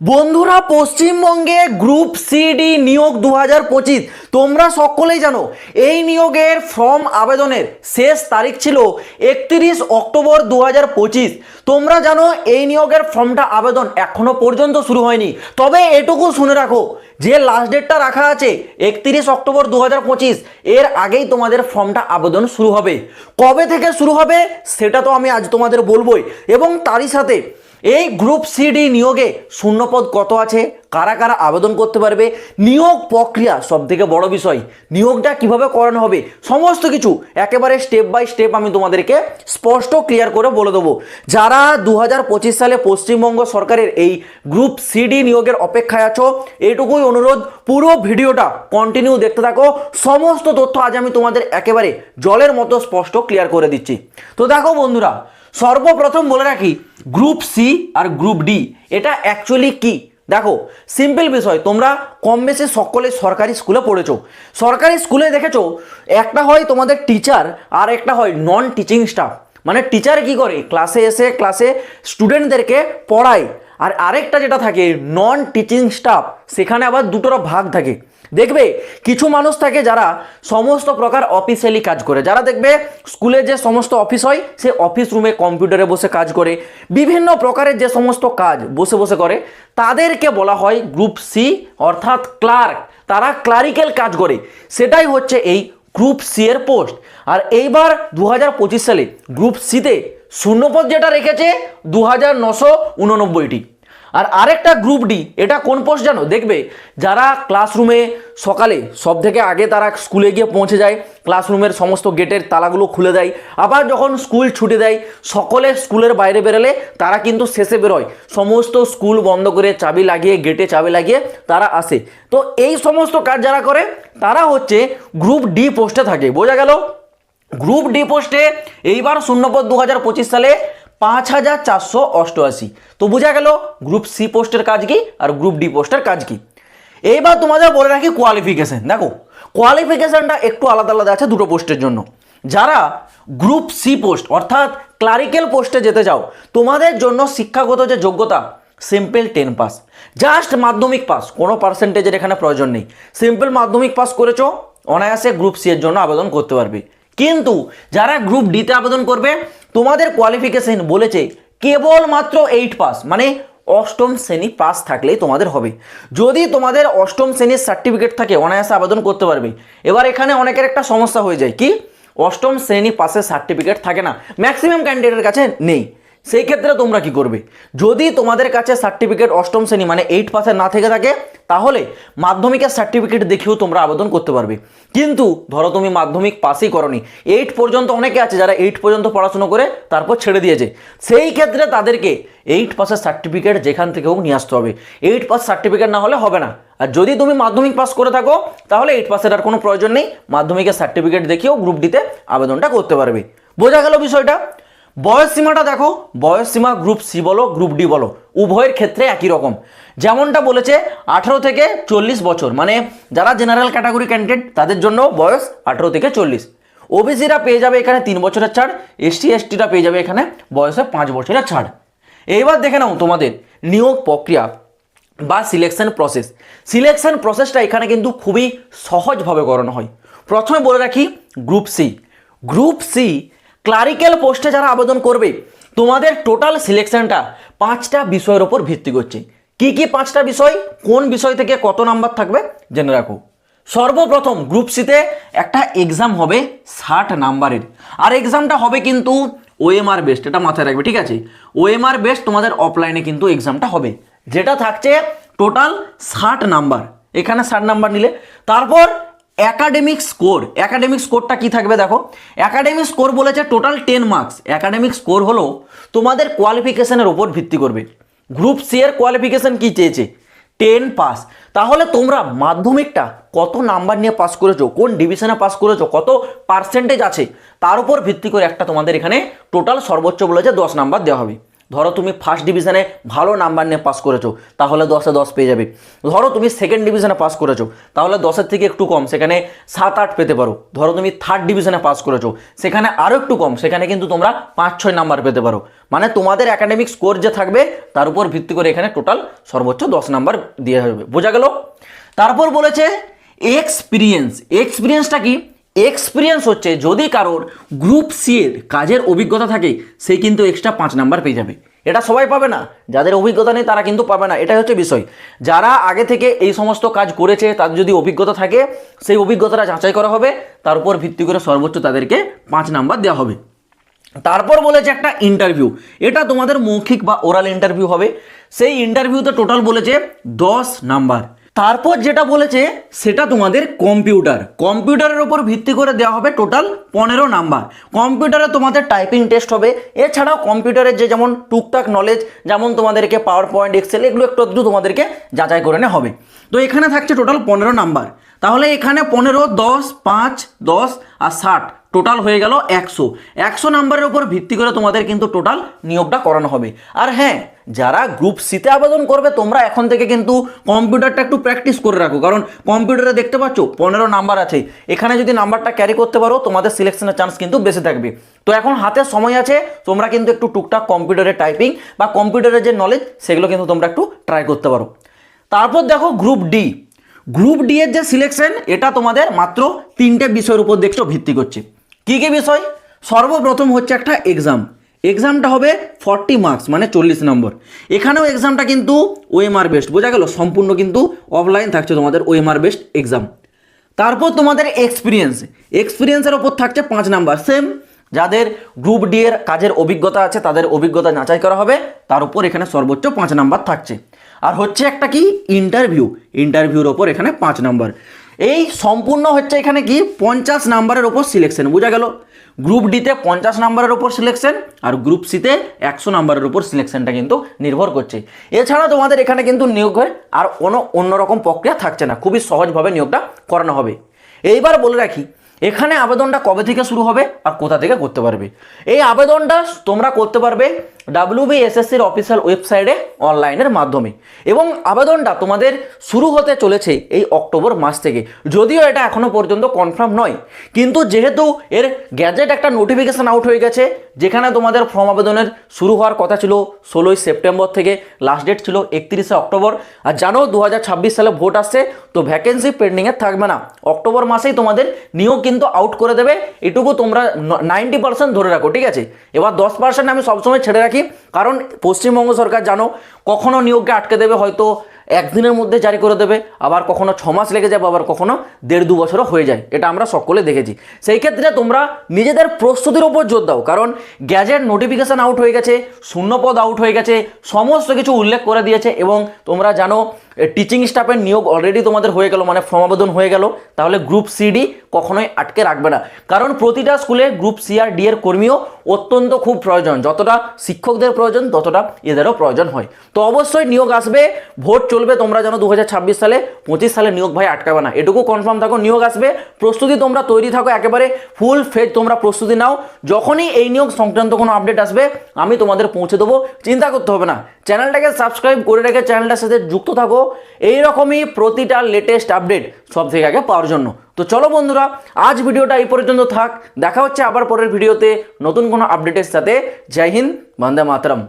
বন্ধুরা, পশ্চিমবঙ্গে group CD নিয়োগ দু হাজার পঁচিশ। তোমরা সকলেই জানো, এই নিয়োগের ফর্ম আবেদনের শেষ তারিখ ছিল একত্রিশ অক্টোবর দু হাজার পঁচিশ। তোমরা জানো, এই নিয়োগের ফর্মটা আবেদন এখনও পর্যন্ত শুরু হয়নি। তবে এটুকু শুনে রাখো, যে লাস্ট ডেটটা রাখা আছে, একত্রিশ অক্টোবর দু হাজার পঁচিশ, এর আগেই তোমাদের ফর্মটা আবেদন শুরু হবে। কবে থেকে শুরু হবে, সেটা তো আমি আজ তোমাদের বলবোই। এবং তারই সাথে এই গ্রুপ সিডি নিয়োগে শূন্যপদ কত আছে? কারা কারা আবেদন করতে পারবে? নিয়োগ প্রক্রিয়া সব থেকে বড় বিষয়। নিয়োগটা কীভাবে করানো হবে? সমস্ত কিছু একেবারে স্টেপ বাই স্টেপ আমি তোমাদেরকে স্পষ্ট ক্লিয়ার করে বলে দেবো। যারা দু হাজার পঁচিশ সালে পশ্চিমবঙ্গ সরকারের এই গ্রুপ সিডি নিয়োগের অপেক্ষায় আছো, এইটুকুই অনুরোধ। পুরো ভিডিওটা কন্টিনিউ দেখতে থাকো। সমস্ত তথ্য আজ আমি তোমাদের একেবারে জলের মতো স্পষ্ট ক্লিয়ার করে দিচ্ছি। তো দেখো বন্ধুরা সর্বপ্রথম বলে রাখি গ্রুপ সি আর গ্রুপ ডি এটা অ্যাকচুয়ালি কি? দেখো সিম্পল বিষয়, তোমরা কম বেশি সকলে সরকারি স্কুলে পড়েছো। সরকারি স্কুলে দেখেছ, একটা হয় তোমাদের টিচার আর একটা হয় নন টিচিং স্টাফ মানে টিচার কি করে? ক্লাসে এসে ক্লাসে স্টুডেন্টদেরকে পড়ায়। আর আরেকটা যেটা থাকে নন টিচিং স্টাফ সেখানে আবার দুটোর ভাগ থাকে। দেখবে, কিছু মানুষ থাকে যারা সমস্ত প্রকার অফিসিয়ালি কাজ করে। যারা দেখবে, স্কুলে যে সমস্ত অফিস হয়, সে অফিস রুমে কম্পিউটারে বসে কাজ করে। বিভিন্ন প্রকারের যে সমস্ত কাজ বসে বসে করে, তাদেরকে বলা হয় গ্রুপ সি অর্থাৎ ক্লার্ক তারা ক্লারিক্যাল কাজ করে। সেটাই হচ্ছে এই গ্রুপ সি এর পোস্ট আর এইবার দু হাজার পঁচিশ সালে গ্রুপ সিতে শূন্যপদ যেটা রেখেছে দু হাজার নশো উননব্বইটি। আর আরেকটা গ্রুপ ডি এটা কোন পোস্ট জানো? দেখবে, যারা ক্লাসরুমে সকালে সব থেকে আগে তারা স্কুলে গিয়ে পৌঁছে যায় ক্লাসরুমের সমস্ত গেটের তালাগুলো খুলে দেয়, আবার যখন স্কুল ছুটি দেয়, সকলে স্কুলের বাইরে বেরোলে, তারা কিন্তু শেষে বেরোয়। সমস্ত স্কুল বন্ধ করে চাবি লাগিয়ে গেটে চাবি লাগিয়ে তারা আসে। তো এই সমস্ত কাজ যারা করে, তারা হচ্ছে গ্রুপ ডি পোস্টে থাকে। বোঝা গেল? গ্রুপ ডি পোস্টে এইবার শূন্যপদ দু হাজার পঁচিশ সালে পাঁচ হাজার চারশো অষ্টআশি। তো বোঝা গেল গ্রুপ সি পোস্টের কাজ কি আর গ্রুপ ডি পোস্টের কাজ কি। এইবার তোমাদের বলে রাখি কোয়ালিফিকেশন দেখো কোয়ালিফিকেশনটা একটু আলাদা আলাদা আছে দুটো পোস্টের জন্য। যারা গ্রুপ সি পোস্ট অর্থাৎ ক্লারিক্যাল পোস্টে যেতে চাও, তোমাদের জন্য শিক্ষাগত যে যোগ্যতা সিম্পল টেন পাস জাস্ট মাধ্যমিক পাস কোনো পার্সেন্টেজের এখানে প্রয়োজন নেই। সিম্পল মাধ্যমিক পাস করেছ, অনায়াসে গ্রুপ সি এর জন্য আবেদন করতে পারবে। কিন্তু যারা গ্রুপ ডিতে আবেদন করবে, তোমাদের কোয়ালিফিকেশন বলেছে কেবলমাত্র এইট পাস মানে অষ্টম শ্রেণি পাস থাকলেই তোমাদের হবে। যদি তোমাদের অষ্টম শ্রেণির সার্টিফিকেট থাকে, অনায়াসে আবেদন করতে পারবে। এবার এখানে অনেকের একটা সমস্যা হয়ে যায়, কি? অষ্টম শ্রেণি পাসের সার্টিফিকেট থাকে না। ম্যাক্সিমাম ক্যান্ডিডেটের কাছে নেই। সেই ক্ষেত্রে তোমরা কি করবে? যদি তোমাদের কাছে সার্টিফিকেট অষ্টম শ্রেণি মানে এইট পাসের না থেকে থাকে, তাহলে মাধ্যমিকের সার্টিফিকেট দেখেও তোমরা আবেদন করতে পারবে। কিন্তু ধরো তুমি মাধ্যমিক পাসই করনি এইট পর্যন্ত অনেকে আছে যারা এইট পর্যন্ত পড়াশুনো করে তারপর ছেড়ে দিয়েছে। সেই ক্ষেত্রে তাদেরকে এইট পাসের সার্টিফিকেট যেখান থেকে হোক নিয়ে আসতে হবে। এইট পাস সার্টিফিকেট না হলে হবে না। আর যদি তুমি মাধ্যমিক পাস করে থাকো, তাহলে এইট পাসের আর কোনো প্রয়োজন নেই। মাধ্যমিকের সার্টিফিকেট দেখিয়েও গ্রুপ ডিতে আবেদনটা করতে পারবে। বোঝা গেল বিষয়টা? বয়স সীমাটা দেখো, বয়স সীমা গ্রুপ সি বলো গ্রুপ ডি বলো, উভয়ের ক্ষেত্রে একই রকম। যেমনটা বলেছে, আঠেরো থেকে চল্লিশ বছর মানে যারা জেনারেল ক্যাটাগরি ক্যান্ডিডেট তাদের জন্য বয়স আঠেরো থেকে চল্লিশ। ওবিসিরা পেয়ে যাবে এখানে তিন বছরের ছাড় এসটি এসটিরা পেয়ে যাবে এখানে বয়সে পাঁচ বছরের ছাড়। এইবার দেখে নাও তোমাদের নিয়োগ প্রক্রিয়া বা সিলেকশন প্রসেস সিলেকশন প্রসেসটা এখানে কিন্তু খুবই সহজভাবে করানো হয়। প্রথমে বলে রাখি group C group C clerical পোস্টে যারা আবেদন করবে, তোমাদের টোটাল সিলেকশনটা পাঁচটা বিষয়ের ওপর ভিত্তি করছে। কি কি পাঁচটা বিষয়? কোন বিষয় থেকে কত নাম্বার থাকবে? জেনে রাখো। সর্বপ্রথম গ্রুপ সিতে একটা এক্সাম হবে ষাট নাম্বারের আর এক্সামটা হবে কিন্তু ওএমআর বেস্ট এটা মাথায় রাখবে, ঠিক আছে? ওএমআর বেস্ট তোমাদের অফলাইনে কিন্তু এক্সামটা হবে। যেটা থাকছে টোটাল ষাট নাম্বার এখানে ষাট নাম্বার নিলে। তারপর একাডেমিক স্কোর অ্যাকাডেমিক স্কোরটা কি থাকবে দেখো? অ্যাকাডেমিক স্কোর বলেছে total ten marks academic score হলো তোমাদের কোয়ালিফিকেশনের ওপর ভিত্তি করবে। গ্রুপ সি এর কোয়ালিফিকেশন কি চেয়েছে? টেন পাস তাহলে তোমরা মাধ্যমিকটা কত নাম্বার নিয়ে পাস করেছ? কোন ডিভিশনে পাস করেছ? কত পার্সেন্টেজ আছে? তার উপর ভিত্তি করে একটা তোমাদের এখানে টোটাল সর্বোচ্চ বলেছে দশ নাম্বার দেওয়া হবে। ধরো তুমি ফার্স্ট ডিভিশনে ভালো নাম্বার নিয়ে পাস করেছ, তাহলে দশে দশ পেয়ে যাবে। ধরো তুমি সেকেন্ড ডিভিশনে পাস করেছ, তাহলে দশের থেকে একটু কম, সেখানে সাত আট পেতে পারো। ধরো তুমি থার্ড ডিভিশনে পাস করেছ, সেখানে আরও একটু কম, সেখানে কিন্তু তোমরা পাঁচ ছয় নাম্বার পেতে পারো। মানে তোমাদের একাডেমিক স্কোর যে থাকবে, তার উপর ভিত্তি করে এখানে টোটাল সর্বোচ্চ দশ নাম্বার দিয়ে হবে। বোঝা গেল? তারপর বলেছে এক্সপিরিয়েন্স এক্সপিরিয়েন্সটা কি? এক্সপিরিয়েন্স হচ্ছে যদি কারোর গ্রুপ সি এর কাজের অভিজ্ঞতা থাকে, সে কিন্তু এক্সট্রা পাঁচ নাম্বার পেয়ে যাবে। এটা সবাই পাবে না। যাদের অভিজ্ঞতা নেই, তারা কিন্তু পাবে না। এটাই হচ্ছে বিষয়। যারা আগে থেকে এই সমস্ত কাজ করেছে, তাদের যদি অভিজ্ঞতা থাকে, সেই অভিজ্ঞতাটা যাচাই করা হবে। তার উপর ভিত্তি করে সর্বোচ্চ তাদেরকে পাঁচ নাম্বার দেওয়া হবে। তারপর বলেছে একটা ইন্টারভিউ এটা তোমাদের মৌখিক বা ওরাল ইন্টারভিউ হবে। সেই ইন্টারভিউতে টোটাল বলেছে দশ নাম্বার তারপর যেটা বলেছে, সেটা তোমাদের কম্পিউটার। কম্পিউটারের ওপর ভিত্তি করে দেওয়া হবে টোটাল পনেরো নাম্বার। কম্পিউটারে তোমাদের টাইপিং টেস্ট হবে। এছাড়াও কম্পিউটারের যে যেমন টুকটাক নলেজ যেমন তোমাদেরকে পাওয়ার পয়েন্ট এক্সেল এগুলো একটু একটু তোমাদেরকে যাচাই করে নেওয়া হবে। তো এখানে থাকছে টোটাল পনেরো নাম্বার। তাহলে এখানে পনেরো, দশ, পাঁচ, দশ আর ষাট টোটাল হয়ে গেল একশো। একশো নাম্বারের উপর ভিত্তি করে তোমাদের কিন্তু টোটাল নিয়োগটা করানো হবে। আর হ্যাঁ যারা গ্রুপ সিতে আবেদন করবে, তোমরা এখন থেকে কিন্তু কম্পিউটারটা একটু প্র্যাকটিস করে রাখো। কারণ কম্পিউটারে দেখতে পাচ্ছ, পনেরো নাম্বার আছে। এখানে যদি নাম্বারটা ক্যারি করতে পারো, তোমাদের সিলেকশনের চান্স কিন্তু বেশি থাকবে। তো এখন হাতে সময় আছে, তোমরা কিন্তু একটু টুকটাক কম্পিউটারে টাইপিং বা কম্পিউটারের যে নলেজ সেগুলো কিন্তু তোমরা একটু ট্রাই করতে পারো। তারপর দেখো গ্রুপ ডি গ্রুপ ডি এর যে সিলেকশন এটা তোমাদের মাত্র তিনটে বিষয়ের উপর দেখছ ভিত্তি করছে। কি কি বিষয়? সর্বপ্রথম হচ্ছে একটা এক্সাম এক্সামটা হবে ফর্টি মার্কস মানে চল্লিশ নম্বর। এখানেও এক্সামটা কিন্তু ওএমআর বেস্ট বোঝা গেল? সম্পূর্ণ কিন্তু অফলাইন থাকছে তোমাদের ওএমআর বেস্ট এক্সাম তারপর তোমাদের এক্সপিরিয়েন্স এক্সপিরিয়েন্সের ওপর থাকছে পাঁচ নাম্বার। সেম যাদের গ্রুপ ডি এর কাজের অভিজ্ঞতা আছে, তাদের অভিজ্ঞতা যাচাই করা হবে, তার উপর এখানে সর্বোচ্চ পাঁচ নাম্বার থাকছে। আর হচ্ছে একটা কি? ইন্টারভিউ ইন্টারভিউর ওপর এখানে পাঁচ নাম্বার। এই সম্পূর্ণ হচ্ছে এখানে কি? পঞ্চাশ নাম্বারের ওপর সিলেকশন বোঝা গেল? গ্রুপ ডিতে পঞ্চাশ নাম্বারের ওপর সিলেকশন আর গ্রুপ সিতে একশো নাম্বারের ওপর সিলেকশনটা কিন্তু নির্ভর করছে। এছাড়া তোমাদের এখানে কিন্তু নিয়োগের আর কোনো অন্যরকম প্রক্রিয়া থাকছে না। খুবই সহজভাবে নিয়োগটা করানো হবে। এইবার বলে রাখি, এখানে আবেদনটা কবে থেকে শুরু হবে আর কোথা থেকে করতে পারবে? এই আবেদনটা তোমরা করতে পারবে ডাব্লিউবিএসএসসির অফিসিয়াল ওয়েবসাইটে অনলাইনের মাধ্যমে। এবং আবেদনটা তোমাদের শুরু হতে চলেছে এই অক্টোবর মাস থেকে। যদিও এটা এখনও পর্যন্ত কনফার্ম নয়। কিন্তু যেহেতু এর গ্যাজেট একটা নোটিফিকেশান আউট হয়ে গেছে, যেখানে তোমাদের ফর্ম আবেদনের শুরু হওয়ার কথা ছিল ষোলোই সেপ্টেম্বর থেকে লাস্ট ডেট ছিল একত্রিশে অক্টোবর। আর জানো দু হাজার ছাব্বিশ সালে ভোট আসছে, তো ভ্যাকেন্সি পেন্ডিংয়ে থাকবে না। অক্টোবর মাসেই তোমাদের নিয়োগ কিন্তু আউট করে দেবে। এটুকু তোমরা নাইনটি পার্সেন্ট ধরে রাখো, ঠিক আছে? এবার দশ পার্সেন্ট আমি সবসময় ছেড়ে রাখি। কারণ পশ্চিমবঙ্গ সরকার জানো, কখনো নিয়োগকে আটকে দেবে, হয়তো একদিনের মধ্যে জারি করে দেবে, আবার কখনো ছ মাস লেগে যাবে, আবার কখনো দেড় দু বছরও হয়ে যায়। এটা আমরা সকলে দেখেছি। সেই ক্ষেত্রে তোমরা নিজেদের প্রস্তুতির ওপর জোর দাও। কারণ গ্যাজেট নোটিফিকেশান আউট হয়ে গেছে, শূন্যপদ আউট হয়ে গেছে, সমস্ত কিছু উল্লেখ করে দিয়েছে এবং তোমরা জানো টিচিং স্টাফের নিয়োগ অলরেডি তোমাদের হয়ে গেল মানে ফর্ম আবেদন হয়ে গেল, তাহলে গ্রুপ সিডি কখনোই আটকে রাখবে না। কারণ প্রতিটা স্কুলে গ্রুপ সি আর ডি এর কর্মীও অত্যন্ত খুব প্রয়োজন। যতটা শিক্ষকদের প্রয়োজন, ততটা এদেরও প্রয়োজন হয়। তো অবশ্যই নিয়োগ আসবে, ভোট চলবে, তোমরা যেন দু হাজার ছাব্বিশ সালে, পঁচিশ সালে নিয়োগ ভাই আটকাবে না। এটুকু কনফার্ম থাকো, নিয়োগ আসবে, প্রস্তুতি তোমরা তৈরি থাকো একেবারে ফুল ফেজ তোমরা প্রস্তুতি নাও। যখনই এই নিয়োগ সংক্রান্ত কোনো আপডেট আসবে, আমি তোমাদের পৌঁছে দেবো। চিন্তা করতে হবে না। চ্যানেলটাকে সাবস্ক্রাইব করে রেখে চ্যানেলটার সাথে যুক্ত থাকো। এইরকমই প্রতিটা লেটেস্ট আপডেট সব থেকে আগে পাওয়ার জন্য। তো চলো বন্ধুরা, আজ ভিডিওটা এই পর্যন্ত থাক। দেখা হচ্ছে আবার পরের ভিডিওতে নতুন কোনো আপডেটের সাথে। জয় হিন্দ, বন্দে মাতরম।